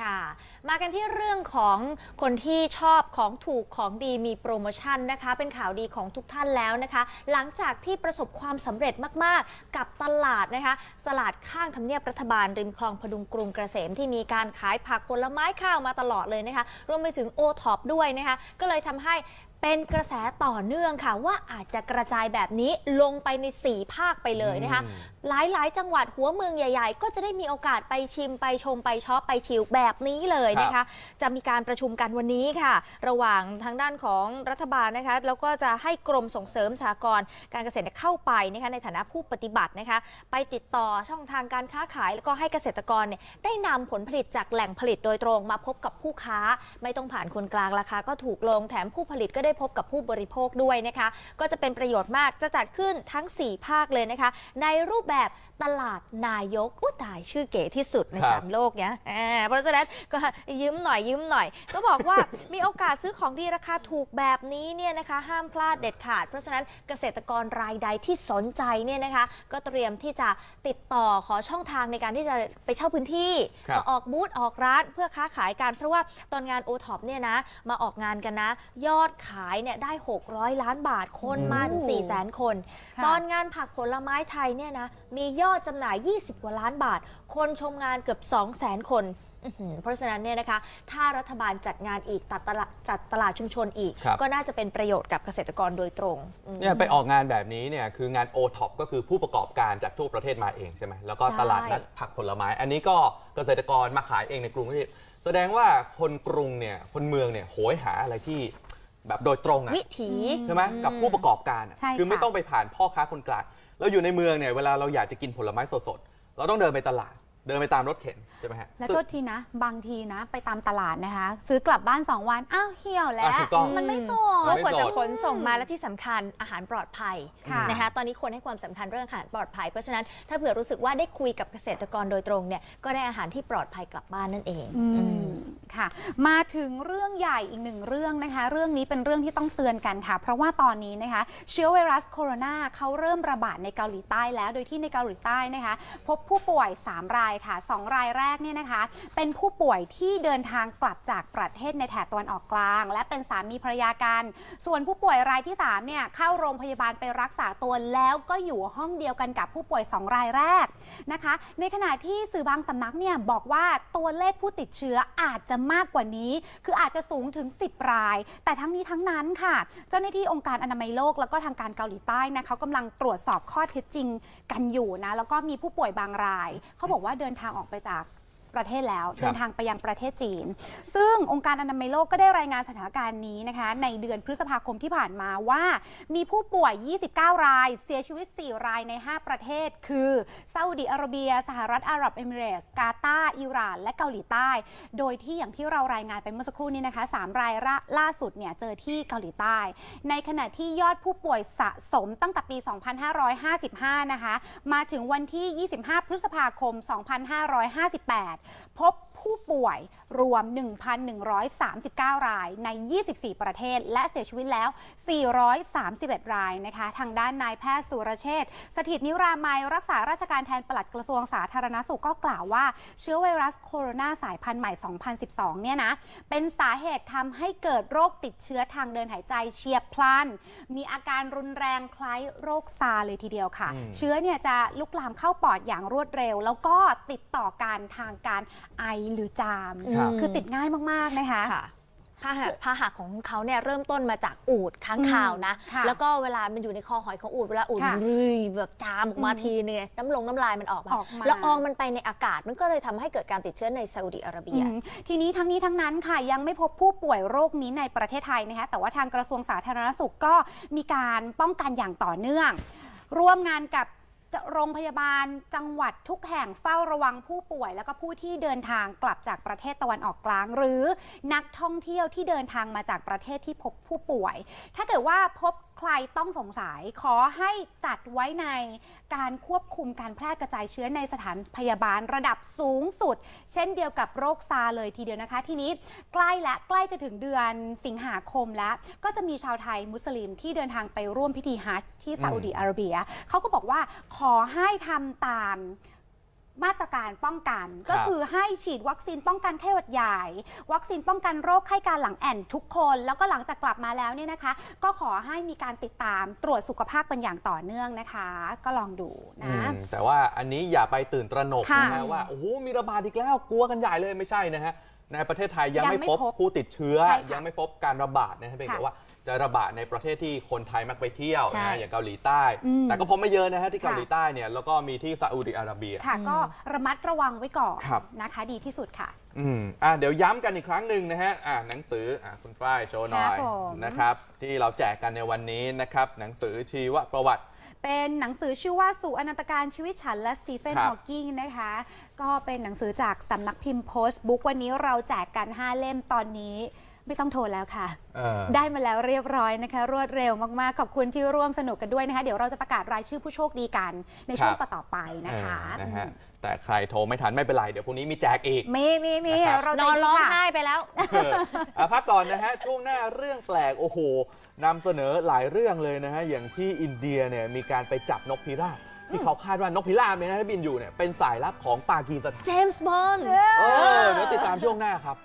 ค่ะ มากันที่เรื่องของคนที่ชอบของถูกของดีมีโปรโมชั่นนะคะ เป็นข่าวดีของทุกท่านแล้วนะคะ หลังจากที่ประสบความสำเร็จมาก ๆ กับตลาดนะคะตลาดข้างทำเนียบรัฐบาลริมคลองพดุงกรุงเกษมที่มีการขายผักผลไม้ข้าวมาตลอดเลยนะคะ รวมไปถึงโอท็อปด้วยนะคะ ก็เลยทำให้ เป็นกระแสต่อเนื่องค่ะว่าอาจจะกระจายแบบนี้ลงไปใน 4 ภาคไปเลยนะคะอืมหลายๆ จังหวัดหัวเมืองใหญ่ๆ ก็จะได้มีโอกาสไปชิมไปชมไปช็อปไปชิลแบบนี้เลยนะคะ จะมีการประชุมกันวันนี้ค่ะ ระหว่างทางด้านของรัฐบาลนะคะ แล้วก็จะให้กรมส่งเสริมสหกรณ์การเกษตรเนี่ยเข้าไปนะคะในฐานะผู้ปฏิบัตินะคะ ไปติดต่อช่องทางการค้าขาย แล้วก็ให้เกษตรกรเนี่ยได้นำผลผลิตจากแหล่งผลิตโดยตรงมาพบกับผู้ค้า ไม่ต้องผ่านคนกลางราคาก็ถูกลงแถมผู้ผลิตก็ได้พบกับผู้บริโภคด้วยนะคะ ก็จะเป็นประโยชน์มากจะจัดขึ้นทั้ง 4 ภาคเลยนะคะ ในรูปแบบตลาดนายกอุ้ยตายชื่อเก๋ที่สุดในครับ สามโลกเนี่ยอ่าเพราะฉะนั้นก็ยืมหน่อยยืมหน่อย ก็บอกว่า มีโอกาสซื้อของดีราคาถูกแบบนี้เนี่ยนะคะห้ามพลาดเด็ดขาด เพราะฉะนั้นเกษตรกรรายใดที่สนใจเนี่ยนะคะ ก็เตรียมที่จะติดต่อขอช่องทางในการที่จะไปเช่าพื้นที่ครับ มาออกบูธออกร้านเพื่อค้าขายกันเพราะว่าตอนงานโอท็อปเนี่ยนะมาออกงานกันนะ ยอดขายเนี่ยได้ 600 ล้านบาทคนมาถึง4 0 0 0 0 0 คน ค่ะ ตอนงานผักผลไม้ไทยเนี่ยนะมียอดจำหน่าย 20 กว่าล้านบาท คนชมงานเกือบ 2 0 0 0 0 0 คนอื้อหือเพราะฉะนั้นเนี่ยนะคะถ้ารัฐบาลจัดงานอีกตัดตลาดจัดตลาดชุมชนอีก ครับ ก็น่าจะเป็นประโยชน์กับเกษตรกรโดยตรงอืม เนี่ยไปออกงานแบบนี้เนี่ยคืองาน o t o p ก็คือผู้ประกอบการจากทั่วประเทศมาเองใช่ไหมแล้วก็ใช่ ตลาดนัดผักผลไม้ อันนี้ก็เกษตรกรมาขายเองในกรุงเทพแสดงว่าคนกรุงเนี่ยคนเมืองเนี่ยโหยหาอะไรที่ แบบโดยตรงอะวิถีใช่ไหมกับผู้ประกอบการอะใช่ค่ะคือไม่ต้องไปผ่านพ่อค้าคนกลางเราอยู่ในเมืองเนี่ยเวลาเราอยากจะกินผลไม้สดๆเราต้องเดินไปตลาด เดินไปตามรถเข็นใช่ไหมฮะและโทษทีนะ บางทีนะ ไปตามตลาดนะคะ ซื้อกลับบ้าน 2 วัน อ้าวเหี่ยวแล้อะวถูกต้อง มันไม่สมัดนไม่กว่าจะสดขนส่งมาและที่สำคัญอาหารปลอดภัยค่ะนะคะตอนนี้คนให้ความสำคัญเรื่องอาหารปลอดภัย เพราะฉะนั้นถ้าเผื่อรู้สึกว่าได้คุยกับเกษตรกรโดยตรงเนี่ยก็ได้อาหารที่ปลอดภัยกลับบ้านนั่นเองอือืมม ค่ะ มาถึงเรื่องใหญ่อีกหนึ่งเรื่องนะคะ เรื่องนี้เป็นเรื่องที่ต้องเตือนกันค่ะ เพราะว่าตอนนี้นะคะ เชื้อไวรัสโคโรนาเขาเริ่มระบาดในเกาหลีใต้แล้ว โดยที่ในเกาหลีใต้นะคะ พบผู้ป่วย 3 รายค่ะ 2 รายแรกเนี่ยนะคะ เป็นผู้ป่วยที่เดินทางกลับจากประเทศในแถบตะวันออกกลาง และเป็นสามีภรรยากัน ส่วนผู้ป่วยรายที่ 3 เนี่ยเข้าโรงพยาบาลไปรักษาตัวแล้วก็อยู่ห้องเดียวกันกับผู้ป่วย 2 รายแรกนะคะ ในขณะที่สื่อบางสำนักเนี่ยบอกว่าตัวเลขผู้ติดเชื้ออาจจะมากกว่านี้ คืออาจจะสูงถึง 10 ราย แต่ทั้งนี้ทั้งนั้นค่ะ เจ้าหน้าที่องค์การอนามัยโลกแล้วก็ทางการเกาหลีใต้นะเขากำลังตรวจสอบข้อเท็จจริงกันอยู่นะแล้วก็มีผู้ป่วยบางรายเขาบอกว่าเดินินทางออกไปจาก ประเทศแล้วครับเดินทางไปยังประเทศจีน ซึ่งองค์การอนามัยโลกก็ได้รายงานสถานการณ์นี้นะคะในเดือนพฤษภาคมที่ผ่านมาว่า มีผู้ป่วย 29 ราย เสียชีวิต 4 รายใน 5 ประเทศ คือซาอุดิอาระเบีย สหรัฐอาหรับเอมิเรตส์กาตาร์อิหร่าน และเกาหลีใต้ โดยที่อย่างที่เรารายงานไปเมื่อสักครู่นี้นะคะ3รายล่าล่าสุดเนี่ยเจอที่เกาหลีใต้ ในขณะที่ยอดผู้ป่วยสะสมตั้งแต่ปี 2555 นะคะ มาถึงวันที่ 25 พฤษภาคม 2558พบ ผู้ป่วยรวม 1,139 รายใน 24 ประเทศ และเสียชีวิตแล้ว 431 รายนะคะ ทางด้านนายแพทย์สุรเชษฐ์สถิตนิรามัยรักษาราชการแทนปลัดกระทรวงสาธารณสุขก็กล่าวว่า เชื้อไวรัสโคโรนาสายพันธุ์ใหม่ 2012 เนี่ยนะ เป็นสาเหตุทำให้เกิดโรคติดเชื้อทางเดินหายใจเฉียบพลัน มีอาการรุนแรงคล้ายโรคซาร์เลยทีเดียวค่ะอืมเชื้อเนี่ยจะลุกลามเข้าปอดอย่างรวดเร็ว แล้วก็ติดต่อการทางการไอหรือจามครับคือติดง่ายมากๆนะคะ ค่ะพาหะพาหะของเขาเนี่ยเริ่มต้นมาจากอูดค้างคาวนะ ค่ะแล้วก็เวลามันอยู่ในคอหอยของอูดเวลาอูดค่ะรุยแบบจามออกมาอืมทีนึงน้ำลงน้ำลายมันออกมาออกมาแล้วอองมันไปในอากาศมันก็เลยทำให้เกิดการติดเชื้อในซาอุดิอาระเบีย อืมทีนี้ทั้งนี้ทั้งนั้นค่ะยังไม่พบผู้ป่วยโรคนี้ในประเทศไทยนะคะแต่ว่าทางกระทรวงสาธารณสุขก็มีการป้องกันอย่างต่อเนื่อง ร่วมงานกับ โรงพยาบาลจังหวัดทุกแห่งเฝ้าระวังผู้ป่วย แล้วก็ผู้ที่เดินทางกลับจากประเทศตะวันออกกลาง หรือนักท่องเที่ยวที่เดินทางมาจากประเทศที่พบผู้ป่วย ถ้าเกิดว่าพบใครต้องสงสัยขอให้จัดไว้ในการควบคุมการแพร่กระจายเชื้อในสถานพยาบาลระดับสูงสุด เช่นเดียวกับโรคซาร์เลยทีเดียวนะคะ ทีนี้ใกล้และใกล้จะถึงเดือนสิงหาคมแล้ว ก็จะมีชาวไทยมุสลิมที่เดินทางไปร่วมพิธีฮัจญ์ที่ซาอุดิอาระเบียเขาก็บอกว่าขอให้ทำตามมาตรการป้องกันครับก็คือให้ฉีดวัคซีนป้องกันไข้หวัดใหญ่ วัคซีนป้องกันโรคไข้การหลังแอนทุกคน แล้วก็หลังจากกลับมาแล้วเนี่ยนะคะ ก็ขอให้มีการติดตามตรวจสุขภาพเป็นอย่างต่อเนื่องนะคะ ก็ลองดูอืนะมแต่ว่าอันนี้อย่าไปตื่นตระหนกค่ะนะฮะว่าโอ้โหมีระบาดอีกแล้วกลัวกันใหญ่เลยไม่ใช่นะฮะ ในประเทศไทยยังยังไม่ไม่พบพบผู้ติดเชื้อ ใช่ค่ะยังไม่พบการระบาดนะฮะเพียงค่ะแต่ว่าจะระบาดในประเทศที่คนไทยมักไปเที่ยวใช่นะฮะอย่างเกาหลีใต้ อืมแต่ก็พบไม่เยอะนะฮะที่ค่ะเกาหลีใต้เนี่ยแล้วก็มีที่ซาอุดิอาระเบีย ค่ะ ก็ระมัดระวังไว้ก่อนครับ นะคะ ดีที่สุดค่ะ อืมอะเดี๋ยวย้ำกันอีกครั้งหนึ่งนะฮะอะหนังสืออะคุณฝ้ายโชว์หน่อยครับผม นะครับ ที่เราแจกกันในวันนี้นะครับ หนังสือชีวประวัติ เป็นหนังสือชื่อว่าสู่อนันตการชีวิตฉันและสตีเฟนครับ ฮอว์กิงนะคะ ก็เป็นหนังสือจากสำนักพิมพ์โพสต์บุ๊กวันนี้เราแจกกัน 5 เล่มตอนนี้ ไม่ต้องโทรแล้วค่ะ เออ ได้มาแล้วเรียบร้อยนะคะ รวดเร็วมาก ๆ ขอบคุณที่ร่วมสนุกกันด้วยนะคะ เดี๋ยวเราจะประกาศรายชื่อผู้โชคดีกันในช่วงครับ ต่อๆไปนะคะเออนะฮะแต่ใครโทรไม่ทันไม่เป็นไร เดี๋ยวพรุ่งนี้มีแจกอีก มีมีมีนะครับ เรานใจอนดีร้องค่ะ ไห้ไปแล้ว เอออะพักก่อนนะฮะ ช่วงหน้าเรื่องแปลก โอ้โหนำเสนอหลายเรื่องเลยนะฮะ อย่างที่อินเดียเนี่ยมีการไปจับนกพิราบที่เขาคาดว่านกพิราบเนี่ยนะที่บินอยู่เนี่ยเป็นสายลับของปากีสถานเจมส์บอนด์ เออเดี๋ยวติดตามช่วงหน้าครับ